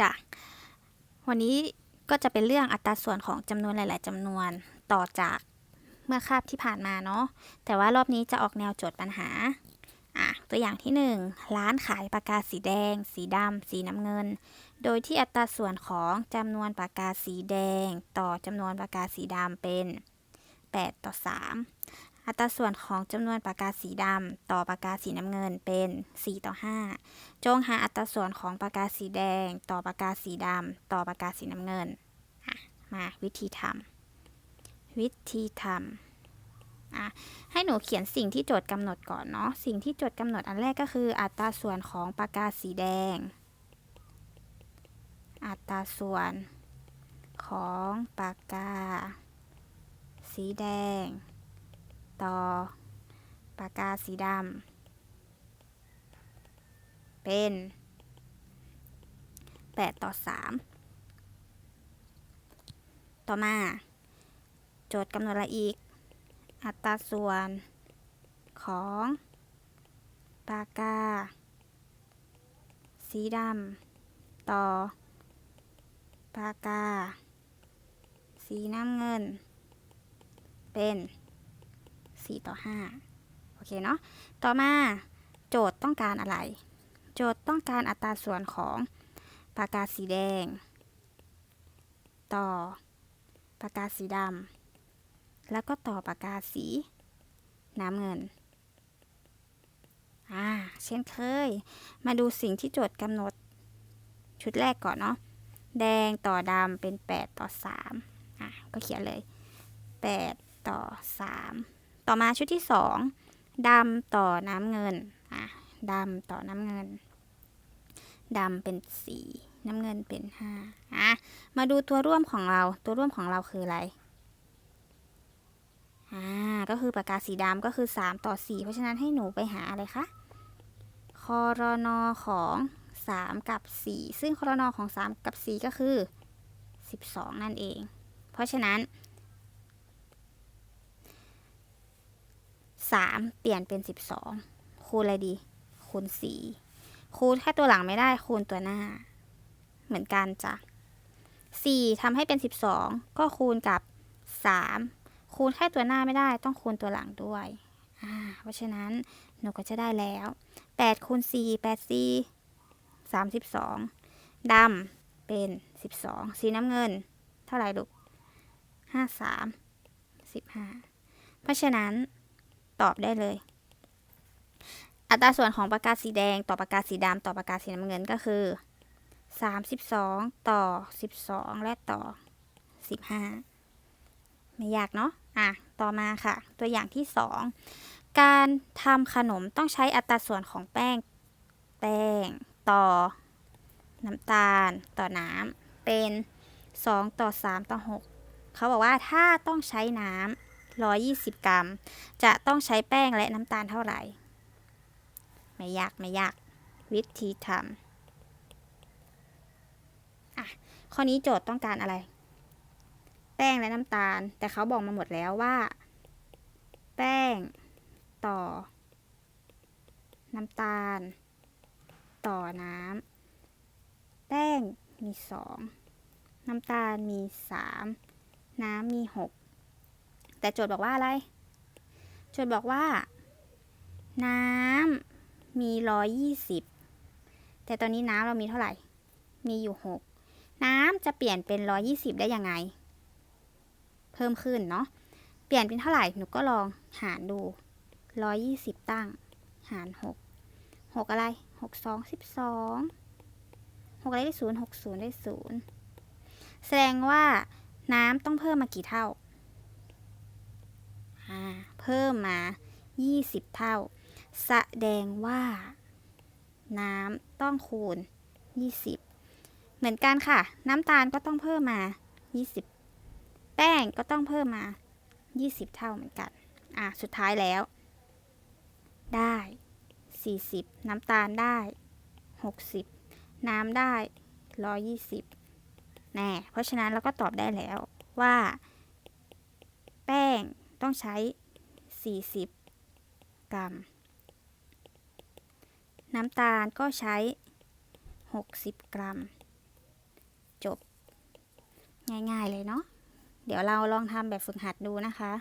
จ้ะวันนี้ก็จะเป็นเรื่องอัตราส่วนของจำนวนหลาย ๆจำนวนต่อจากเมื่อคาบที่ผ่านมาเนาะแต่ว่ารอบนี้จะออกแนวโจทย์ปัญหาอะตัวอย่างที่ 1 ร้านขายปากกาสีแดง สีดำสีน้ำเงิน โดยที่อัตราส่วนของจำนวนปากกาสีแดง ต่อจำนวนปากกาสีดำเป็น 8 ต่อ 3 อัตราส่วนของจำนวนปากกาสีดำต่อปากกาสีน้ำเงินเป็น 4 ต่อ 5 จงหาอัตราส่วนของปากกาสีแดง ต่อปากกาสีดำต่อปากกาสีน้ำเงิน มาวิธีทำวิธีทำอะให้หนูเขียนสิ่งที่โจทย์กำหนดก่อนเนาะ สิ่งที่โจทย์กำหนดอันแรกก็คือ อัตราส่วนของปากกาสีแดง อัตราส่วนของปากกา สีแดง ต่อ ปากกาสีดำเป็น 8 ต่อ 3 ต่อมา โจทย์กำหนดอะอีก อัตราส่วนของปากกา สีดำต่อ ปากกา สีน้ำเงิน เป็น 4 ต่อ 5 โอเคเนาะ ต่อมาโจทย์ต้องการอะไร โจทย์ต้องการอัตราส่วนของปากกาสีแดง ต่อปากกาสีดำแล้วก็ต่อปากกาสีน้ำเงิน อ่า เช่นเคย มาดูสิ่งที่โจทย์กำหนด ชุดแรกก่อนเนาะ แดงต่อดำเป็น 8 ต่อ 3 อะ ก็เขียนเลย 8 ต่อ 3 ต่อมาชุดที่2ดำต่อน้ำเงินอะดำต่อน้ำเงินดำเป็น4น้ำเงินเป็น5อะมาดูตัวร่วมของเรา ตัวร่วมของเราคืออะไรอ่าก็คือปากกาสีดำก็คือ 3 ต่อ 4 เพราะฉะนั้นให้หนูไปหาอะไรคะคอรนอของ 3 กับ 4 ซึ่งคอรนอของ 3 กับ 4 ก็คือ 12 นั่นเอง เพราะฉะนั้น 3เปลี่ยนเป็น12คูณอะไรดี คูณ4คูณแค่ตัวหลังไม่ได้คูณตัวหน้า เหมือนกันจ้ะ4ทำให้เป็น12ก็คูณกับ3คูณแค่ตัวหน้าไม่ได้ต้องคูณตัวหลังด้วยเพราะฉะนั้นหนูก็จะได้แล้ว8คูณ4 8 4 32ดำเป็น12สีน้ำเงิน เท่าไหร่ลูก53 15เพราะฉะนั้น ตอบได้เลย อัตราส่วนของปากกาสีแดงต่อปากกาสีดำต่อปากกาสีน้ำเงินก็คือ 32 ต่อ 12 และต่อ 15 ไม่ยากเนาะอะต่อมาค่ะ ตัวอย่างที่ 2 การทำขนมต้องใช้อัตราส่วนของแป้งแป้งต่อน้ำตาลต่อน้ำเป็น 2 ต่อ 3 ต่อ 6 เขาบอกว่าถ้าต้องใช้น้ำ 120 กรัม จะต้องใช้แป้งและน้ำตาลเท่าไหร่ ไม่ยากไม่ยาก วิธีทำอะข้อนี้โจทย์ต้องการอะไร แป้งและน้ำตาล แต่เขาบอกมาหมดแล้วว่า แป้งต่อ น้ำตาล ต่อน้ำแป้งมี 2 น้ำตาลมี 3 น้ำมี 6 แต่โจทย์บอกว่าอะไร โจทย์บอกว่า น้ำมี120แต่ตอนนี้น้ำเรามีเท่าไหร่ มีอยู่6น้ำจะเปลี่ยนเป็น120ได้ยังไง เพิ่มขึ้นเนาะ เปลี่ยนเป็นเท่าไหร่ หนูก็ลองหารดู120ตั้ง หาร6 6อะไร6 2 12 6อะไรได้0 6 0ได้0แสดงว่าน้ำต้องเพิ่มมากี่เท่า เพิ่มมา 20 เท่า แสดงว่า น้ำต้องคูณ 20 เหมือนกันค่ะ น้ำตาลก็ต้องเพิ่มมา 20 แป้งก็ต้องเพิ่มมา 20 เท่าเหมือนกัน อะ สุดท้ายแล้ว ได้ 40 น้ำตาลได้ 60 น้ำได้ 120แน่เพราะฉะนั้นเราก็ตอบได้แล้วว่า ต้องใช้ 40 กรัม น้ำตาลก็ใช้ 60 กรัม จบ ง่ายๆเลยเนาะ เดี๋ยวเราลองทำแบบฝึกหัดดูนะคะ